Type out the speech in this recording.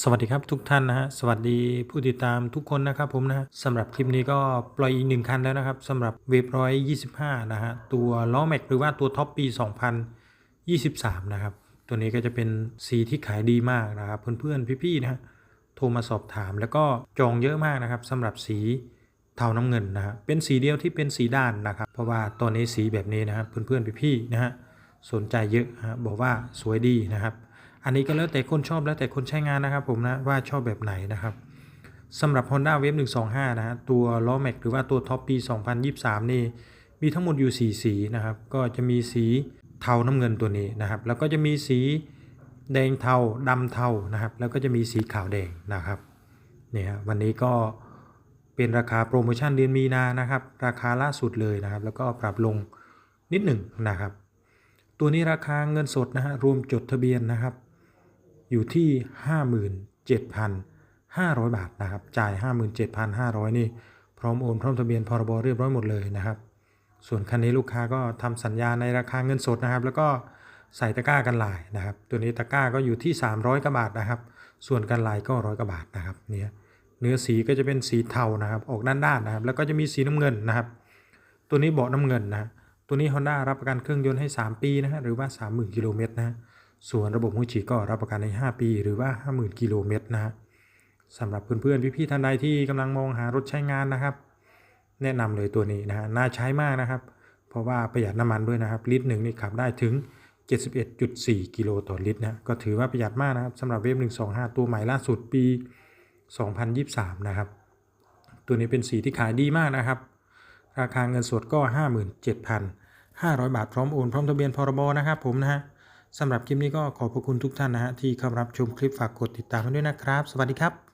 สวัสดีครับทุกท่านนะฮะสวัสดีผู้ติดตามทุกคนนะครับผมนะฮะสำหรับคลิปนี้ก็ปล่อยอีกหนึ่งคันแล้วนะครับสำหรับเวฟร้อยยี่สิบห้านะฮะตัวล้อแม็กหรือว่าตัวท็อปปี2023นะครับตัวนี้ก็จะเป็นสีที่ขายดีมากนะครับเพื่อนๆพี่ๆนะฮะโทรมาสอบถามแล้วก็จองเยอะมากนะครับสำหรับสีเทาน้ำเงินนะฮะเป็นสีเดียวที่เป็นสีด้านนะครับเพราะว่าตัวนี้สีแบบนี้นะครับเพื่อนๆพี่ๆนะฮะสนใจเยอะฮะบอกว่าสวยดีนะครับ อันนี้ก็แล้วแต่คนชอบแล้วแต่คนใช้งานนะครับผมนะว่าชอบแบบไหนนะครับสำหรับ Honda Wave 125 นะฮะตัวล้อแม็กหรือว่าตัวท็อปปี 2023 นี่ มีทั้งหมดอยู่ 4 สีนะครับ ก็จะมีสีเทาน้ำเงินตัวนี้นะครับ แล้วก็จะมีสีแดงเทาดำเทานะครับ แล้วก็จะมีสีขาวแดงนะครับเนี่ยฮะวันนี้ก็เป็นราคาโปรโมชั่นเดือนมีนานะครับ ราคาล่าสุดเลยนะครับ แล้วก็ปรับลงนิดหนึ่งนะครับ ตัวนี้ราคาเงินสดนะฮะรวมจดทะเบียนนะครับ อยู่ที่ 57,500 บาทนะครับ จ่าย 57,500 นี่ พร้อมโอนพร้อมทะเบียนพรบเรียบร้อยหมดเลยนะครับ ส่วนคันนี้ลูกค้าก็ทำสัญญาในราคาเงินสดนะครับ แล้วก็ใส่ตะกร้ากันลายนะครับ ตัวนี้ตะกร้าก็อยู่ที่ 300กว่าบาทนะครับ ส่วนกันลายก็ร้อยกว่าบาทนะครับ เนี่ยเนื้อสีก็จะเป็นสีเทานะครับ ออกด้านๆนนะครับ แล้วก็จะมีสีน้ำเงินนะครับ ตัวนี้เบาะน้ำเงินนะ ตัวนี้ Honda รับประกันเครื่องยนต์ให้ 3 ปีนะฮะ หรือว่า 30,000กิโลเมตรนะ ส่วนระบบหัวฉีดก็รับประกันใน 5 ปี หรือว่า 50,000 กิโลเมตรนะฮะสำหรับเพื่อนๆพี่ๆท่านใดที่กำลังมองหารถใช้งานนะครับ แนะนำเลยตัวนี้นะฮะน่าใช้มากนะครับ เพราะว่าประหยัดน้ำมันด้วยนะครับ ลิตรหนึ่งนี่ขับได้ถึง 71.4 กิโลต่อลิตรนะก็ถือว่าประหยัดมากนะครับสำหรับเวฟ125 ตัวใหม่ล่าสุดปี 2023 นะครับ ตัวนี้เป็นสีที่ขายดีมากนะครับ ราคาเงินสดก็ 57,500 บาทพร้อมโอนพร้อมทะเบียนพรบนะครับผมนะฮะ สำหรับคลิปนี้ก็ขอบพระคุณทุกท่านนะฮะที่เข้ารับชมคลิปฝากกดติดตามกันด้วยนะครับ สวัสดีครับ